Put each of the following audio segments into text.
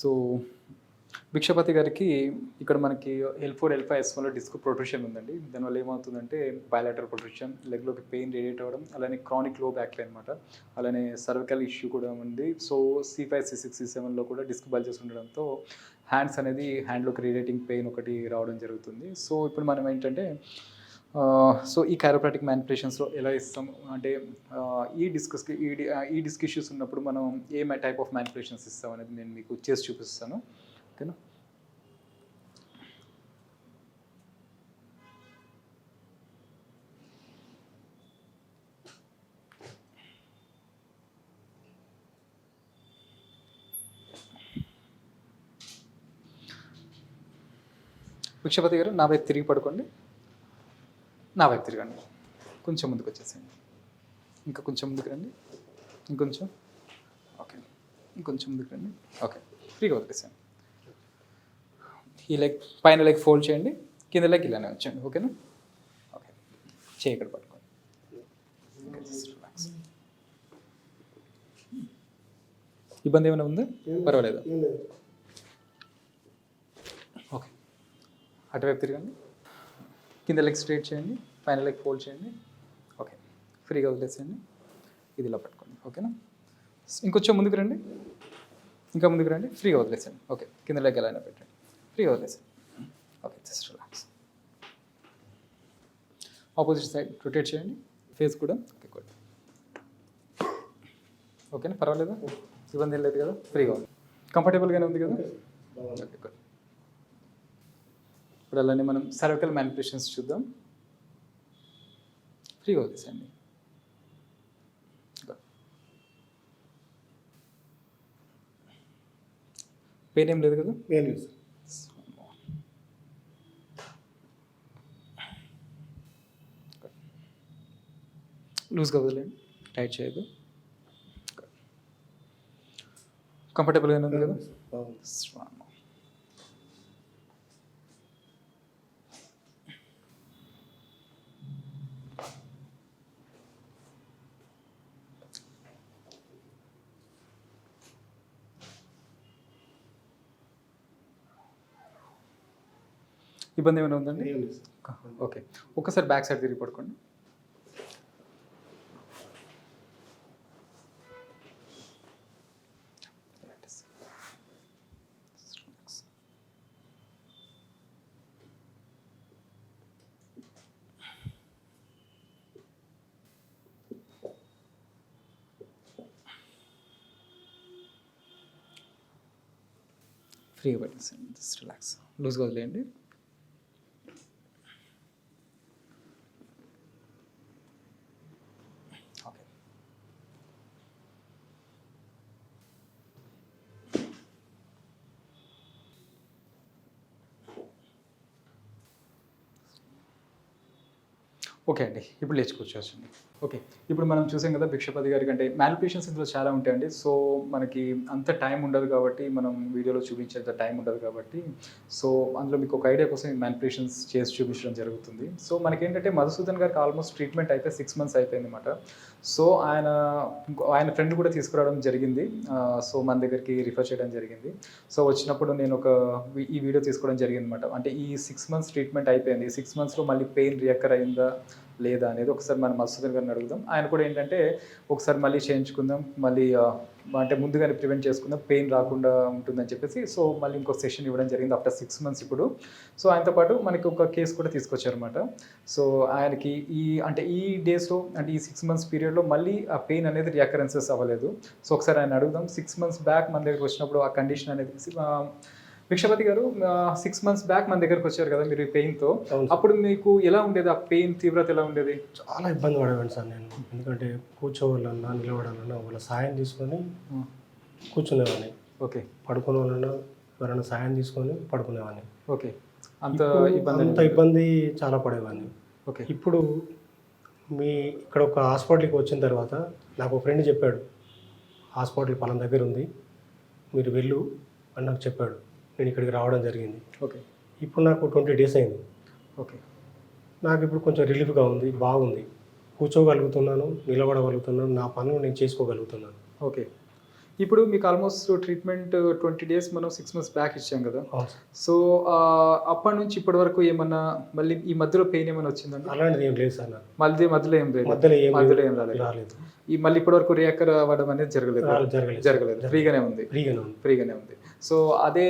So Bhikshapathi గారికి ఇక్కడ మనకి L four L five S వన్లో డిస్క్ ప్రొట్రూషన్ ఉందండి. దానివల్ల ఏమవుతుందంటే బయలాటర్ ప్రొట్రూషన్ లెగ్లోకి పెయిన్ రేడియేట్ అవ్వడం అలానే క్రానిక్లో బ్యాక్ పెయిన్ అనమాట అలానే సర్వికల్ ఇష్యూ కూడా ఉంది. So C five C six C సెవెన్లో కూడా డిస్క్ బల్జెస్ ఉండడంతో హ్యాండ్స్ అనేది హ్యాండ్లోకి రేడియేటింగ్ పెయిన్ ఒకటి రావడం జరుగుతుంది. సో ఇప్పుడు మనం ఏంటంటే సో ఈ కైరోప్రాటిక్ మ్యానిపులేషన్స్లో ఎలా ఇస్తాం? అంటే ఈ డిస్కస్కి ఈ ఈ డిస్క్ ఇష్యూస్ ఉన్నప్పుడు మనం ఏ టైప్ ఆఫ్ మ్యానిపులేషన్స్ ఇస్తాం అనేది నేను మీకు చేసి చూపిస్తాను. ఓకేనా? భిక్షపతి గారు నా వైపు తిరిగి పడుకోండి. నా వైపు తిరగండి. కొంచెం ముందుకు వచ్చేసేయండి. ఇంకా కొంచెం ముందుకు రండి. ఇంకొంచెం. ఓకే. ఇంకొంచెం ముందుకు రండి. ఓకే. ఫ్రీగా వదిలేసాను ఈ లెగ్ పైన లెగ్ ఫోల్డ్ చేయండి. కింద లెగ్ ఇలానే వచ్చండి ఓకేనా? ఓకే. చేయి ఇక్కడ పట్టుకోండి. ఇబ్బంది ఏమైనా ఉందా? పర్వాలేదు. ఓకే. అటువైపు తిరగండి. కింద లెగ్ స్ట్రైట్ చేయండి పైన లెగ్ ఫోల్డ్ చేయండి. ఓకే ఫ్రీగా వదిలేసేయండి. ఇది ఇలా పట్టుకోండి ఓకేనా? ఇంకొంచెం ముందుకు రండి. ఇంకా ముందుకు రండి ఫ్రీగా వదిలేసేయండి. ఓకే కింద లెగ్ ఎలా అయినా పెట్టండి. ఫ్రీగా వదిలేసేయండి. Okay just relax. Opposite side rotate చేయండి ఫేస్ కూడా. Okay good. ఓకేనా పర్వాలేదా? ఇబ్బంది ఏం లేదు కదా ఫ్రీగా ఉంది. కంఫర్టబుల్గానే ఉంది కదా? Okay good. ఇప్పుడు అలానే మనం సర్వికల్ మ్యానిపులేషన్స్ చూద్దాం. ఫ్రీగా వదిలేసండి పెయిన్ ఏం లేదు కదా? ఏం లేదు లూజ్గా వదిలేండి టైట్ చేయదు కంఫర్టబుల్గానే ఉంది కదా? బాగుంది. ఇబ్బంది ఏమైనా ఉందండి? ఓకే. ఒక్కసారి బ్యాక్ సైడ్ తిరిగి పడుకోండి. ఫ్రీగా పెట్టేసండి జస్ట్ రిలాక్స్ లూజ్గా వదిలేయండి ఓకే ఓకే అండి ఇప్పుడు లేచి కూర్చోవచ్చండి ఓకే ఇప్పుడు మనం చూసాం కదా భిక్షపతి గారికి అంటే మ్యాలిపేషన్స్ ఇందులో చాలా ఉంటాయండి. సో మనకి అంత టైం ఉండదు కాబట్టి మనం వీడియోలో చూపించేంత టైం ఉండదు కాబట్టి సో అందులో మీకు ఒక ఐడియా కోసం మ్యానిపులేషన్స్ చేసి చూపించడం జరుగుతుంది. సో మనకేంటంటే మధుసూదన్ గారికి ఆల్మోస్ట్ ట్రీట్మెంట్ అయితే సిక్స్ మంత్స్ అయిపోయింది అనమాట సో ఆయన ఆయన ఫ్రెండ్ కూడా తీసుకురావడం జరిగింది. సో మన దగ్గరికి రిఫర్ చేయడం జరిగింది. సో వచ్చినప్పుడు నేను ఒక ఈ వీడియో తీసుకోవడం జరిగింది అనమాట అంటే ఈ సిక్స్ మంత్స్ ట్రీట్మెంట్ అయిపోయింది. సిక్స్ మంత్స్లో మళ్ళీ పెయిన్ రియక్కర్ అయిందా లేదా అనేది ఒకసారి మనం మధుసూదన్ గారిని అడుగుదాం. ఆయన కూడా ఏంటంటే ఒకసారి మళ్ళీ చేయించుకుందాం మళ్ళీ అంటే ముందుగానే ప్రివెంట్ చేసుకుందాం పెయిన్ రాకుండా ఉంటుందని చెప్పేసి సో మళ్ళీ ఇంకో సెషన్ ఇవ్వడం జరిగింది ఆఫ్టర్ సిక్స్ మంత్స్ ఇప్పుడు. సో ఆయనతో పాటు మనకి ఒక కేసు కూడా తీసుకొచ్చారనమాట సో ఆయనకి ఈ అంటే ఈ డేస్లో అంటే ఈ సిక్స్ మంత్స్ పీరియడ్లో మళ్ళీ ఆ పెయిన్ అనేది రియాకరెన్సెస్ అవ్వలేదు. సో ఒకసారి ఆయన అడుగుదాం సిక్స్ మంత్స్ బ్యాక్ మన దగ్గరికి వచ్చినప్పుడు ఆ కండిషన్ అనేది భిక్షపతి గారు సిక్స్ మంత్స్ బ్యాక్ మన దగ్గరకు వచ్చారు కదా మీరు ఈ పెయిన్తో. అప్పుడు మీకు ఎలా ఉండేది? ఆ పెయిన్ తీవ్రత ఎలా ఉండేది? చాలా ఇబ్బంది పడేవాడిని సార్ నేను. ఎందుకంటే కూర్చోవాలన్నా నిలబడాలన్నా వాళ్ళ సాయం తీసుకొని కూర్చునేవాడిని. ఓకే. పడుకునే వాళ్ళన్నా ఎవరైనా సాయం తీసుకొని పడుకునేవాడిని. ఓకే. అంత ఇబ్బంది అంత ఇబ్బంది చాలా పడేవాడిని. ఓకే. ఇప్పుడు మీ ఇక్కడ ఒక హాస్పిటల్కి వచ్చిన తర్వాత నాకు ఒక ఫ్రెండ్ చెప్పాడు హాస్పిటల్ పలానా దగ్గర ఉంది మీరు వెళ్ళు అని నాకు చెప్పాడు. నేను ఇక్కడికి రావడం జరిగింది. ఓకే. ఇప్పుడు నాకు ట్వంటీ డేస్ అయింది. ఓకే. నాకు ఇప్పుడు కొంచెం రిలీఫ్గా ఉంది బాగుంది. కూర్చోగలుగుతున్నాను నిలబడగలుగుతున్నాను నా పనులు నేను చేసుకోగలుగుతున్నాను. ఓకే. ఇప్పుడు మీకు ఆల్మోస్ట్ ట్రీట్మెంట్ ట్వంటీ డేస్ మనం సిక్స్ మంత్స్ బ్యాక్ ఇచ్చాం కదా. సో అప్పటి నుంచి ఇప్పటి వరకు ఏమన్నా మళ్ళీ ఈ మధ్యలో పెయిన్ ఏమైనా వచ్చిందండి? అలాంటిది ఏం లేదు సార్ మళ్ళీ మధ్యలో ఏం లేదు. మధ్యలో ఏం రాలేదు. ఈ మళ్ళీ ఇప్పటి వరకు రియాకర్ అవ్వడం అనేది జరగలేదు. జరగలేదు. ఫ్రీగానే ఉంది. ఫ్రీగానే ఉంది. ఫ్రీగానే ఉంది. సో అదే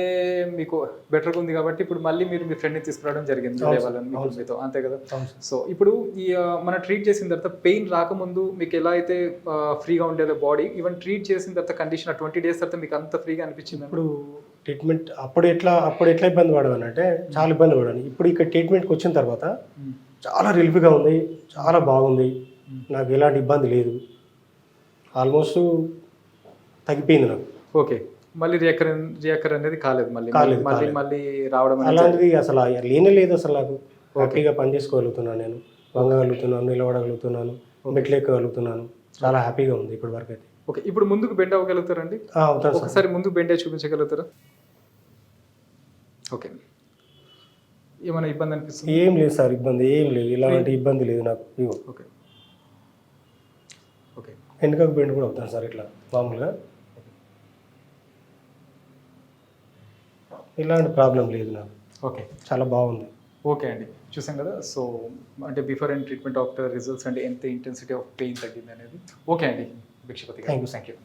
మీకు బెటర్గా ఉంది కాబట్టి ఇప్పుడు మళ్ళీ మీరు మీ ఫ్రెండ్ని తీసుకురావడం జరిగింది. మీతో. అంతే కదా? సో ఇప్పుడు ఈ మనం ట్రీట్ చేసిన తర్వాత పెయిన్ రాకముందు మీకు ఎలా అయితే ఫ్రీగా ఉండేదో బాడీ ఈవెన్ ట్రీట్ చేసిన తర్వాత కండిషన్ ట్వంటీ డేస్ తర్వాత మీకు అంత ఫ్రీగా అనిపించింది? ఇప్పుడు ట్రీట్మెంట్ అప్పుడు ఎట్లా అప్పుడు ఎట్లా ఇబ్బంది పడవాను అంటే చాలా ఇబ్బంది పడాను ఇప్పుడు ఇక్కడ ట్రీట్మెంట్కి వచ్చిన తర్వాత చాలా రిలీఫ్గా ఉంది చాలా బాగుంది. నాకు ఎలాంటి ఇబ్బంది లేదు. ఆల్మోస్ట్ తగ్గిపోయింది నాకు. ఓకే. మళ్ళీ రియాకర్ రియాకర్ అనేది కాలేదు మళ్ళీ. కాలేదు, మళ్ళీ. మళ్ళీ రావడం అనేది అలాంటిది అసలు లేనే లేదు అసలు నాకు. హ్యాపీగా పని చేసుకోగలుగుతున్నాను నేను. వంగగలుగుతున్నాను నిలబడగలుగుతున్నాను మెట్లు ఎక్కగలుగుతున్నాను చాలా హ్యాపీగా ఉంది ఇప్పటి వరకు అయితే. ఓకే ఇప్పుడు ముందుకు బెండ్ అవ్వగలుగుతారండి? ఒకసారి ముందుకు బెండ్ అయ్యి చూపించగలుగుతారా? ఓకే. ఏమైనా ఇబ్బంది అనిపిస్తుంది? ఏం లేదు సార్ ఇబ్బంది ఏం లేదు. ఇలాంటి ఇబ్బంది లేదు నాకు. ఓకే. ఓకే. వెనుకకు బెండ్ కూడా అవుతాను సార్ ఇట్లా మామూలుగా. ఇలాంటి ప్రాబ్లం లేదు నాకు. ఓకే. చాలా బాగుంది. ఓకే అండి. చూసాం కదా సో అంటే before and treatment after results అంటే ఎంత ఇంటెన్సిటీ ఆఫ్ పెయిన్ తగ్గింది అనేది ఓకే అండి. Bhikshapathi thank you thank you